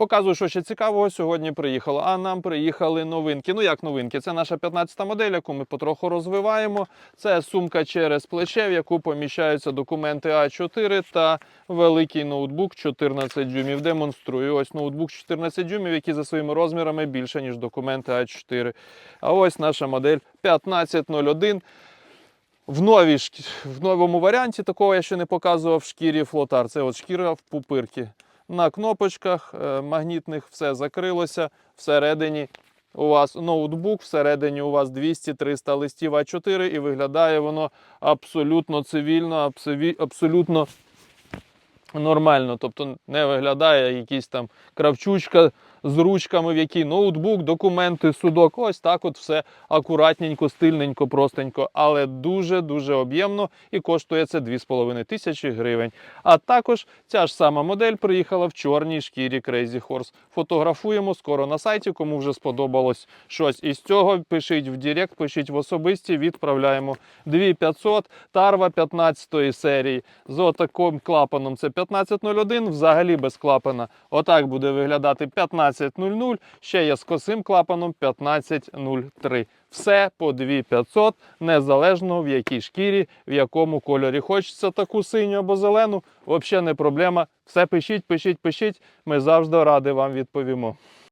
Показую, що ще цікавого сьогодні приїхало. А нам приїхали новинки. Ну як новинки? Це наша 15-та модель, яку ми потроху розвиваємо. Це сумка через плече, в яку поміщаються документи А4 та великий ноутбук 14 дюймів. Демонструю. Ось ноутбук 14 дюймів, який за своїми розмірами більше, ніж документи А4. А ось наша модель 1501. В, новій, в новому варіанті такого я ще не показував шкірі флотар. Це от шкіра в пупирки. На кнопочках е, магнітних все закрилося. Всередині у вас ноутбук, всередині у вас 200-300 листів А4 і виглядає воно абсолютно цивільно, абсолютно нормально. Тобто не виглядає якийсь там кравчучка з ручками, в якій ноутбук, документи, судок. Ось так от все акуратненько, стильненько, простенько, але дуже-дуже об'ємно і коштує це 2,5 тисячі гривень. А також ця ж сама модель приїхала в чорній шкірі Crazy Horse. Фотографуємо скоро на сайті. Кому вже сподобалось щось із цього, пишіть в Директ, пишіть в особисті, відправляємо 2500 Тарва 15 серії з отаким клапаном. Це 1501, взагалі без клапана. Отак буде виглядати 1500. Ще є з косим клапаном 1503. Все по 2500, незалежно в якій шкірі, в якому кольорі. Хочеться таку синю або зелену, взагалі не проблема. Все пишіть, пишіть, пишіть. Ми завжди раді вам відповімо.